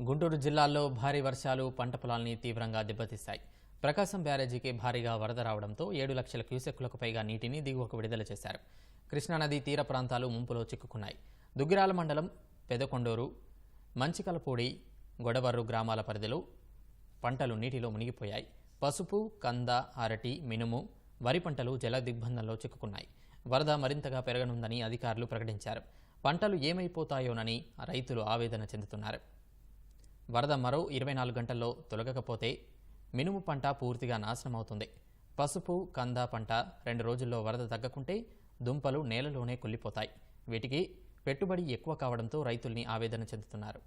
గుంటూరు జిల్లాల్లో భారీ వర్షాలు పంట పొలాల్ని తీవ్రంగా దెబ్బతీశాయి. ప్రకాశం బ్యారేజీకి భారీగా వరద రావడంతో ఏడు లక్షల క్యూసెక్కులకు పైగా నీటిని దిగువకు విడుదల చేశారు. కృష్ణానది తీర ప్రాంతాలు ముంపులో చిక్కుకున్నాయి. దుగ్గిరాల మండలం పెదకొండూరు మంచికలపూడి గొడవర్రు గ్రామాల పరిధిలో పంటలు నీటిలో మునిగిపోయాయి. పసుపు కంద అరటి మినుము వరి పంటలు జల దిగ్బంధంలో చిక్కుకున్నాయి. వరద మరింతగా పెరగనుందని అధికారులు ప్రకటించారు. పంటలు ఏమైపోతాయోనని రైతులు ఆవేదన చెందుతున్నారు. వరద మరో ఇరవై నాలుగు గంటల్లో తొలగకపోతే మినుము పంట పూర్తిగా నాశనమవుతుంది. పసుపు కంద పంట రెండు రోజుల్లో వరద తగ్గకుంటే దుంపలు నేలలోనే కుళ్ళిపోతాయి. వీటికి పెట్టుబడి ఎక్కువ కావడంతో రైతుల్ని ఆవేదన చెందుతున్నారు.